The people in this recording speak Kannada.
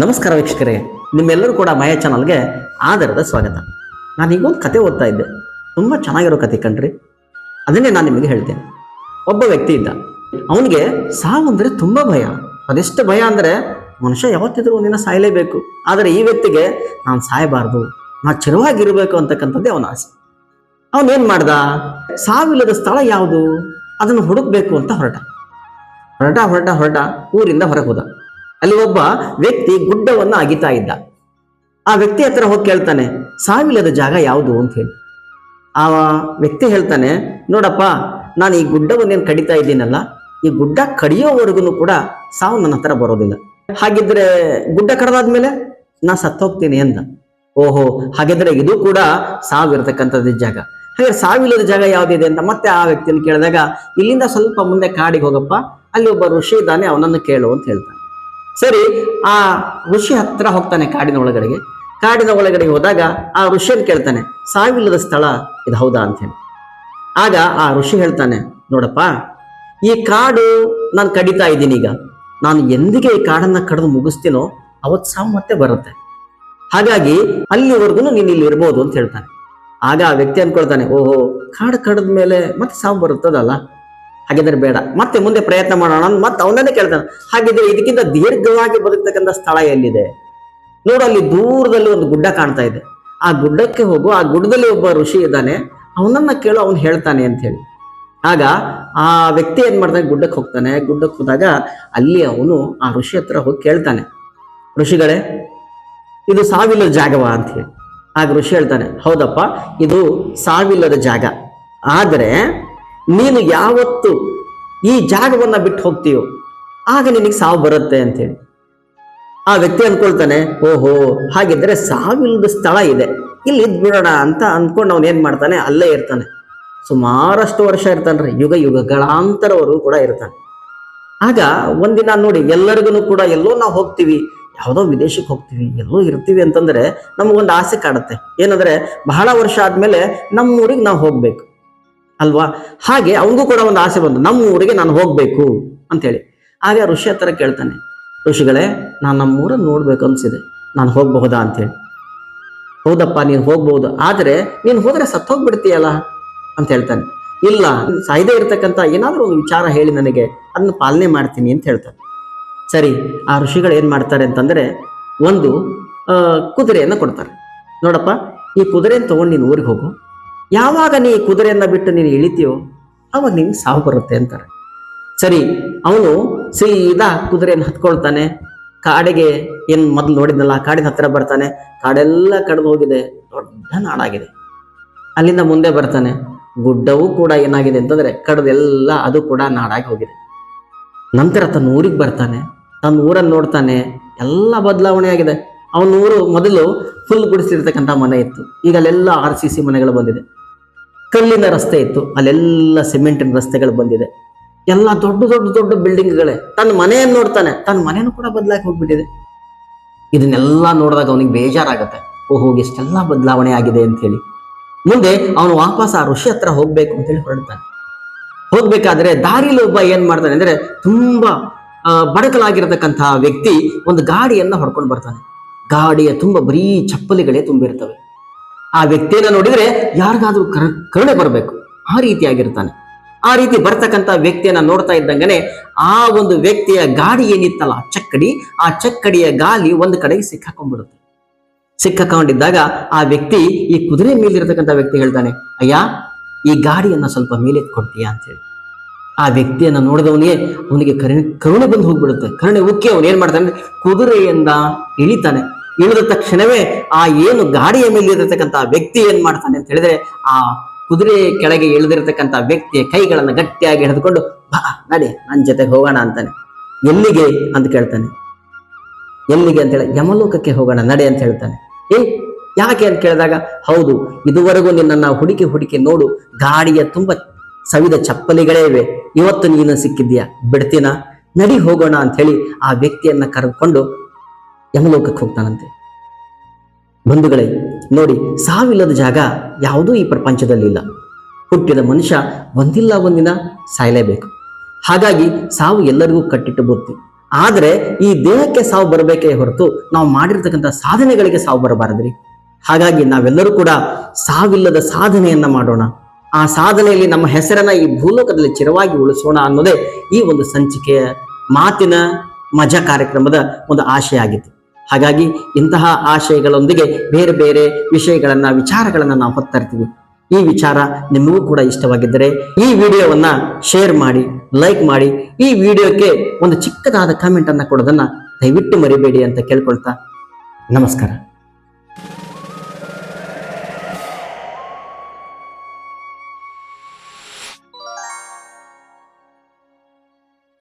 ನಮಸ್ಕಾರ ವೀಕ್ಷಕರೇ, ನಿಮ್ಮೆಲ್ಲರೂ ಕೂಡ ಮಾಯಾ ಚಾನಲ್ಗೆ ಆಧಾರದ ಸ್ವಾಗತ. ನಾನು ಈಗೊಂದು ಕತೆ ಓದ್ತಾ ಇದ್ದೆ. ತುಂಬ ಚೆನ್ನಾಗಿರೋ ಕತೆ ಕಣ್ರಿ. ಅದನ್ನೇ ನಾನು ನಿಮಗೆ ಹೇಳ್ತೇನೆ. ಒಬ್ಬ ವ್ಯಕ್ತಿ ಇದ್ದ. ಅವನಿಗೆ ಸಾವು ಅಂದರೆ ತುಂಬ ಭಯ. ಅದೆಷ್ಟು ಭಯ ಅಂದರೆ, ಮನುಷ್ಯ ಯಾವತ್ತಿದ್ರೂ ಒಂದಿನ ಸಾಯಲೇಬೇಕು. ಆದರೆ ಈ ವ್ಯಕ್ತಿಗೆ, ನಾನು ಸಾಯಬಾರ್ದು ನಾ ಚಿರವಾಗಿರಬೇಕು ಅಂತಕ್ಕಂಥದ್ದೇ ಅವನ ಆಸೆ. ಅವನೇನು ಮಾಡ್ದ? ಸಾವಿಲ್ಲದ ಸ್ಥಳ ಯಾವುದು? ಅದನ್ನು ಹುಡುಕ್ಬೇಕು ಅಂತ ಹೊರಟ. ಹೊರಟ ಹೊರಟ ಹೊರಟ, ಊರಿಂದ ಹೊರಗೆ ಹೋದ. ಅಲ್ಲಿ ಒಬ್ಬ ವ್ಯಕ್ತಿ ಗುಡ್ಡವನ್ನು ಅಗಿತಾ ಇದ್ದ. ಆ ವ್ಯಕ್ತಿ ಹತ್ರ ಹೋಗಿ ಕೇಳ್ತಾನೆ ಸಾವಿಲ್ಲದ ಜಾಗ ಯಾವುದು ಅಂತ ಹೇಳಿ. ಆ ವ್ಯಕ್ತಿ ಹೇಳ್ತಾನೆ, ನೋಡಪ್ಪ, ನಾನು ಈ ಗುಡ್ಡವನ್ನೇನು ಕಡಿತಾ ಇದ್ದೀನಲ್ಲ, ಈ ಗುಡ್ಡ ಕಡಿಯೋವರೆಗೂ ಕೂಡ ಸಾವು ನನ್ನ ಹತ್ರ ಬರೋದಿಲ್ಲ. ಹಾಗಿದ್ರೆ ಗುಡ್ಡ ಕಡದಾದ್ಮೇಲೆ ನಾ ಸತ್ತೋಗ್ತೀನಿ ಅಂತ ಓಹೋ, ಹಾಗಿದ್ರೆ ಇದು ಕೂಡ ಸಾವಿರತಕ್ಕಂಥದ್ದು ಜಾಗ. ಹಾಗೆ ಸಾವಿಲ್ಲದ ಜಾಗ ಯಾವ್ದಿದೆ ಅಂತ ಮತ್ತೆ ಆ ವ್ಯಕ್ತಿಯನ್ನು ಕೇಳಿದಾಗ, ಇಲ್ಲಿಂದ ಸ್ವಲ್ಪ ಮುಂದೆ ಕಾಡಿಗೆ ಹೋಗಪ್ಪ, ಅಲ್ಲಿ ಒಬ್ಬ ಋಷಿ ಇದ್ದಾನೆ, ಅವನನ್ನು ಕೇಳು ಅಂತ ಹೇಳ್ತಾನೆ. ಸರಿ, ಆ ಋಷಿ ಹತ್ರ ಹೋಗ್ತಾನೆ ಕಾಡಿನ ಒಳಗಡೆಗೆ. ಕಾಡಿನ ಒಳಗಡೆ ಹೋದಾಗ ಆ ಋಷಿಯನ್ನು ಕೇಳ್ತಾನೆ, ಸಾವಿಲ್ಲದ ಸ್ಥಳ ಇದು ಹೌದಾ? ಅಂತ ಹೇಳಿ. ಆಗ ಆ ಋಷಿ ಹೇಳ್ತಾನೆ, ನೋಡಪ್ಪ, ಈ ಕಾಡು ನಾನು ಕಡಿತಾ ಇದ್ದೀನಿ ಈಗ. ನಾನು ಎಂದಿಗೆ ಈ ಕಾಡನ್ನ ಕಡಿದು ಮುಗಿಸ್ತೀನೋ ಅವತ್ತು ಸಾವು ಮತ್ತೆ ಬರುತ್ತೆ. ಹಾಗಾಗಿ ಅಲ್ಲಿವರೆಗೂ ನೀನು ಇಲ್ಲಿ ಇರ್ಬೋದು ಅಂತ ಹೇಳ್ತಾನೆ. ಆಗ ಆ ವ್ಯಕ್ತಿ ಅನ್ಕೊಳ್ತಾನೆ ಓಹೋ, ಕಾಡು ಕಡಿದ ಮೇಲೆ ಮತ್ತೆ ಸಾವು ಬರುತ್ತದಲ್ಲ? ಹಾಗಿದ್ರೆ ಬೇಡ. ಮತ್ತೆ ಮುಂದೆ ಪ್ರಯತ್ನ ಮಾಡೋಣ ಅಂತ ಮತ್ತೆ ಅವನನ್ನೇ ಕೇಳ್ತಾನೆ. ಹಾಗಿದ್ರೆ ಇದಕ್ಕಿಂತ ದೀರ್ಘವಾಗಿ ಬದುಕ್ತಕ್ಕಂಥ ಸ್ಥಳ ಎಲ್ಲಿದೆ? ನೋಡು, ಅಲ್ಲಿ ದೂರದಲ್ಲಿ ಒಂದು ಗುಡ್ಡ ಕಾಣ್ತಾ ಇದೆ. ಆ ಗುಡ್ಡಕ್ಕೆ ಹೋಗು, ಆ ಗುಡ್ಡದಲ್ಲಿ ಒಬ್ಬ ಋಷಿ ಇದ್ದಾನೆ. ಅವನನ್ನ ಕೇಳು, ಅವನು ಹೇಳ್ತಾನೆ ಅಂತ ಹೇಳಿ. ಆಗ ಆ ವ್ಯಕ್ತಿ ಏನ್ ಮಾಡ್ತಾನೆ? ಗುಡ್ಡಕ್ಕೆ ಹೋಗ್ತಾನೆ. ಗುಡ್ಡಕ್ಕೆ ಹೋದಾಗ ಅಲ್ಲಿ ಅವನು ಆ ಋಷಿ ಹತ್ರ ಹೋಗಿ ಕೇಳ್ತಾನೆ. ಋಷಿಗಳೇ, ಇದು ಸಾವಿಲ್ಲದ ಜಾಗವಾ ಅಂತ ಹೇಳಿ. ಆಗ ಋಷಿ ಹೇಳ್ತಾನೆ, ಹೌದಪ್ಪ, ಇದು ಸಾವಿಲ್ಲದ ಜಾಗ. ಆದರೆ ನೀನು ಯಾವತ್ತು ಈ ಜಾಗವನ್ನ ಬಿಟ್ಟು ಹೋಗ್ತೀಯೋ ಆಗ ನಿನಗೆ ಸಾವು ಬರುತ್ತೆ ಅಂತೇಳಿ ಆ ವ್ಯಕ್ತಿ ಅನ್ಕೊಳ್ತಾನೆ, ಓಹೋ, ಹಾಗಿದ್ರೆ ಸಾವಿಲ್ಲದ ಸ್ಥಳ ಇದೆ. ಇಲ್ಲಿ ಇದ್ಬಿಡೋಣ ಅಂತ ಅನ್ಕೊಂಡು ಅವನು ಏನು ಮಾಡ್ತಾನೆ, ಅಲ್ಲೇ ಇರ್ತಾನೆ. ಸುಮಾರಷ್ಟು ವರ್ಷ ಇರ್ತಾನ್ರಿ, ಯುಗ ಯುಗಗಳಾಂತರವರೆಗೂ ಕೂಡ ಇರ್ತಾನೆ. ಆಗ ಒಂದಿನ ನೋಡಿ ಎಲ್ಲರಿಗೂ ಕೂಡ ಎಲ್ಲೋ ನಾವು ಹೋಗ್ತೀವಿ, ಯಾವುದೋ ವಿದೇಶಕ್ಕೆ ಹೋಗ್ತೀವಿ, ಎಲ್ಲೋ ಇರ್ತೀವಿ ಅಂತಂದ್ರೆ ನಮಗೊಂದು ಆಸೆ ಕಾಡುತ್ತೆ ಏನಂದ್ರೆ, ಬಹಳ ವರ್ಷ ಆದ್ಮೇಲೆ ನಮ್ಮ ಊರಿಗೆ ನಾವು ಹೋಗ್ಬೇಕು. ಅಲ್ವಾ? ಹಾಗೆ ಅವನಿಗೂ ಕೂಡ ಒಂದು ಆಸೆ ಬಂತು ನಮ್ಮ ಊರಿಗೆ ನಾನು ಹೋಗ್ಬೇಕು ಅಂತೇಳಿ ಆಗ ಋಷಿ ಹತ್ರ ಕೇಳ್ತಾನೆ, ಋಷಿಗಳೇ, ನಾನು ನಮ್ಮ ಊರನ್ನು ನೋಡ್ಬೇಕು ಅನ್ಸಿದೆ. ನಾನು ಹೋಗಬಹುದಾ? ಅಂತೇಳಿ ಹೌದಪ್ಪ, ನೀನು ಹೋಗ್ಬಹುದು. ಆದರೆ, ನೀನು ಹೋದ್ರೆ ಸತ್ತೋಗ್ಬಿಡ್ತೀಯಲ್ಲ? ಅಂತ ಹೇಳ್ತಾನೆ. ಇಲ್ಲ, ಸಾಯ್ದೇ ಇರ್ತಕ್ಕಂಥ ಏನಾದರೂ ಒಂದು ವಿಚಾರ ಹೇಳಿ ನನಗೆ. ಅದನ್ನ ಪಾಲನೆ ಮಾಡ್ತೀನಿ ಅಂತ ಹೇಳ್ತಾನೆ. ಸರಿ, ಆ ಋಷಿಗಳು ಏನು ಮಾಡ್ತಾರೆ ಅಂತಂದ್ರೆ, ಒಂದು ಕುದುರೆಯನ್ನು ಕೊಡ್ತಾರೆ. ನೋಡಪ್ಪ, ಈ ಕುದುರೆಯನ್ನು ತಗೊಂಡು ನೀನು ಊರಿಗೆ ಹೋಗು. ಯಾವಾಗ ನೀ ಕುದುರೆಯನ್ನು ಬಿಟ್ಟು ನೀನು ಇಳಿತೀಯೋ ಅವಾಗ ನಿನ್ಗೆ ಸಾವು ಬರುತ್ತೆ ಅಂತಾರೆ. ಸರಿ, ಅವನು ಸೀದಾ ಕುದುರೆಯನ್ನು ಹತ್ಕೊಳ್ತಾನೆ. ಕಾಡಿಗೆ ಏನು ಮೊದಲು ನೋಡಿದ್ನಲ್ಲ, ಕಾಡಿನ ಹತ್ತಿರ ಬರ್ತಾನೆ. ಕಾಡೆಲ್ಲ ಕಡ್ದು ಹೋಗಿದೆ, ದೊಡ್ಡ ನಾಡಾಗಿದೆ. ಅಲ್ಲಿಂದ ಮುಂದೆ ಬರ್ತಾನೆ. ಗುಡ್ಡವೂ ಕೂಡ ಏನಾಗಿದೆ ಅಂತಂದ್ರೆ ಕಡ್ದೆಲ್ಲ ಅದು ಕೂಡ ನಾಡಾಗಿ ಹೋಗಿದೆ. ನಂತರ ತನ್ನ ಊರಿಗೆ ಬರ್ತಾನೆ. ತನ್ನ ಊರನ್ನು ನೋಡ್ತಾನೆ. ಎಲ್ಲ ಬದಲಾವಣೆ ಆಗಿದೆ. ಅವನ ಊರು ಮೊದಲು ಫುಲ್ ಗುಡಿಸಿರ್ತಕ್ಕಂಥ ಮನೆ ಇತ್ತು. ಈಗ ಅಲ್ಲೆಲ್ಲ ಆರ್ ಸಿ ಸಿ ಮನೆಗಳು ಬಂದಿದೆ. ಕಲ್ಲಿನ ರಸ್ತೆ ಇತ್ತು. ಅಲ್ಲೆಲ್ಲ ಸಿಮೆಂಟಿನ ರಸ್ತೆಗಳು ಬಂದಿದೆ. ಎಲ್ಲ ದೊಡ್ಡ ದೊಡ್ಡ ದೊಡ್ಡ ಬಿಲ್ಡಿಂಗ್ಗಳೇ. ತನ್ನ ಮನೆಯನ್ನು ನೋಡ್ತಾನೆ. ತನ್ನ ಮನೆಯನ್ನು ಕೂಡ ಬದಲಾಗಿ ಹೋಗ್ಬಿಟ್ಟಿದೆ. ಇದನ್ನೆಲ್ಲ ನೋಡಿದಾಗ ಅವನಿಗೆ ಬೇಜಾರಾಗುತ್ತೆ. ಓಹೋ, ಎಷ್ಟೆಲ್ಲ ಬದಲಾವಣೆ ಆಗಿದೆ ಅಂತ ಹೇಳಿ ಮುಂದೆ ಅವನು ವಾಪಸ್ ಆ ಋಷಿ ಹತ್ರ ಹೋಗ್ಬೇಕು ಅಂತ ಹೇಳಿ ಹೊರಡ್ತಾನೆ. ಹೋಗ್ಬೇಕಾದ್ರೆ ದಾರಿಲಿ ಒಬ್ಬ ಏನ್ ಮಾಡ್ತಾನೆ ಅಂದ್ರೆ ತುಂಬಾ ಬಡಕಲಾಗಿರತಕ್ಕಂತಹ ವ್ಯಕ್ತಿ ಒಂದು ಗಾಡಿಯನ್ನ ಹೊಡ್ಕೊಂಡು ಬರ್ತಾನೆ. ಗಾಡಿಯ ತುಂಬಾ ಬರೀ ಚಪ್ಪಲಿಗಳೇ ತುಂಬಿರ್ತವೆ. ಆ ವ್ಯಕ್ತಿಯನ್ನ ನೋಡಿದ್ರೆ ಯಾರಿಗಾದ್ರೂ ಕರ, ಕರುಣೆ ಬರಬೇಕು. ಆ ರೀತಿಯಾಗಿರ್ತಾನೆ ಆ ರೀತಿ ಬರ್ತಕ್ಕಂಥ ವ್ಯಕ್ತಿಯನ್ನ ನೋಡ್ತಾ ಇದ್ದಂಗನೆ ಆ ಒಂದು ವ್ಯಕ್ತಿಯ ಗಾಡಿ ಏನಿತ್ತಲ್ಲ ಚಕ್ಕಡಿ, ಆ ಚಕ್ಕಡಿಯ ಗಾಲಿ ಒಂದು ಕಡೆಗೆ ಸಿಕ್ಕಾಕೊಂಡ್ಬಿಡುತ್ತೆ. ಸಿಕ್ಕಾಕೊಂಡಿದ್ದಾಗ ಆ ವ್ಯಕ್ತಿ ಈ ಕುದುರೆ ಮೇಲಿರ್ತಕ್ಕಂಥ ವ್ಯಕ್ತಿ ಹೇಳ್ತಾನೆ, ಅಯ್ಯ, ಈ ಗಾಡಿಯನ್ನ ಸ್ವಲ್ಪ ಮೇಲೆ ಕೊಡ್ತೀಯಾ ಅಂತ ಹೇಳಿ ಆ ವ್ಯಕ್ತಿಯನ್ನ ನೋಡಿದವನಿಗೆ ಅವನಿಗೆ ಕರುಣೆ ಕರುಣೆ ಬಂದು ಹೋಗ್ಬಿಡುತ್ತೆ. ಕರುಣೆ ಉಕ್ಕಿ ಅವನು ಏನ್ ಮಾಡ್ತಾನೆ, ಕುದುರೆಯಿಂದ ಇಳಿತಾನೆ. ಇಳಿದ ತಕ್ಷಣವೇ ಆ ಏನು ಗಾಡಿಯ ಮೇಲೆ ಇರತಕ್ಕಂತ ವ್ಯಕ್ತಿ ಏನ್ ಮಾಡ್ತಾನೆ ಅಂತ ಹೇಳಿದ್ರೆ ಆ ಕುದುರೆ ಕೆಳಗೆ ಇಳಿದಿರತಕ್ಕಂತಹ ವ್ಯಕ್ತಿಯ ಕೈಗಳನ್ನ ಗಟ್ಟಿಯಾಗಿ ಹಿಡಿದುಕೊಂಡು, ಬಾ, ನಡಿ ನನ್ನ ಜೊತೆಗೆ ಹೋಗೋಣ ಅಂತಾನೆ. ಎಲ್ಲಿಗೆ ಅಂತ ಕೇಳ್ತಾನೆ. ಎಲ್ಲಿಗೆ ಅಂತ ಹೇಳಿ, ಯಮಲೋಕಕ್ಕೆ ಹೋಗೋಣ, ನಡೆ ಅಂತ ಹೇಳ್ತಾನೆ. ಏ, ಯಾಕೆ ಅಂತ ಕೇಳಿದಾಗ, ಹೌದು, ಇದುವರೆಗೂ ನಿನ್ನನ್ನು ಹುಡುಕಿ ಹುಡುಕಿ ನೋಡು, ಗಾಡಿಯ ತುಂಬ ಸವಿದ ಚಪ್ಪಲಿಗಳೇ ಇವೆ. ಇವತ್ತು ನೀನು ಸಿಕ್ಕಿದ್ಯಾ ಬಿಡ್ತೀನ? ನಡಿ ಹೋಗೋಣ ಅಂತ ಹೇಳಿ ಆ ವ್ಯಕ್ತಿಯನ್ನ ಕರೆದುಕೊಂಡು ಯಮಲೋಕಕ್ಕೆ ಹೋಗ್ತಾನಂತೆ. ಬಂಧುಗಳೇ, ನೋಡಿ, ಸಾವಿಲ್ಲದ ಜಾಗ ಯಾವುದೂ ಈ ಪ್ರಪಂಚದಲ್ಲಿ ಇಲ್ಲ ಹುಟ್ಟಿದ ಮನುಷ್ಯ ಒಂದಿಲ್ಲ ಒಂದಿನ ಸಾಯಲೇಬೇಕು. ಹಾಗಾಗಿ ಸಾವು ಎಲ್ಲರಿಗೂ ಕಟ್ಟಿಟ್ಟು ಬುತ್ತಿ ಆದರೆ ಈ ದೇಹಕ್ಕೆ ಸಾವು ಬರಬೇಕೇ ಹೊರತು ನಾವು ಮಾಡಿರ್ತಕ್ಕಂಥ ಸಾಧನೆಗಳಿಗೆ ಸಾವು ಬರಬಾರದ್ರಿ. ಹಾಗಾಗಿ ನಾವೆಲ್ಲರೂ ಕೂಡ ಸಾವಿಲ್ಲದ ಸಾಧನೆಯನ್ನ ಮಾಡೋಣ. ಆ ಸಾಧನೆಯಲ್ಲಿ ನಮ್ಮ ಹೆಸರನ್ನ ಈ ಭೂಲೋಕದಲ್ಲಿ ಚಿರವಾಗಿ ಉಳಿಸೋಣ ಅನ್ನೋದೇ ಈ ಒಂದು ಸಂಚಿಕೆಯ ಮಾತಿನ ಮಜಾ ಕಾರ್ಯಕ್ರಮದ ಒಂದು ಆಶೆ ಆಗಿತ್ತು. ಹಾಗಾಗಿ ಇಂತಹ ಆಶಯಗಳೊಂದಿಗೆ ಬೇರೆ ಬೇರೆ ವಿಷಯಗಳನ್ನ, ವಿಚಾರಗಳನ್ನ ನಾವು ಹೊತ್ತರ್ತೀವಿ ಈ ವಿಚಾರ ನಿಮಗೂ ಕೂಡ ಇಷ್ಟವಾಗಿದ್ದರೆ ಈ ವಿಡಿಯೋವನ್ನ ಶೇರ್ ಮಾಡಿ ಲೈಕ್ ಮಾಡಿ, ಈ ವಿಡಿಯೋಕ್ಕೆ ಒಂದು ಚಿಕ್ಕದಾದ ಕಮೆಂಟ್ ಅನ್ನ ಕೊಡೋದನ್ನ ದಯವಿಟ್ಟು ಮರಿಬೇಡಿ ಅಂತ ಕೇಳ್ಕೊಳ್ತಾ ನಮಸ್ಕಾರ.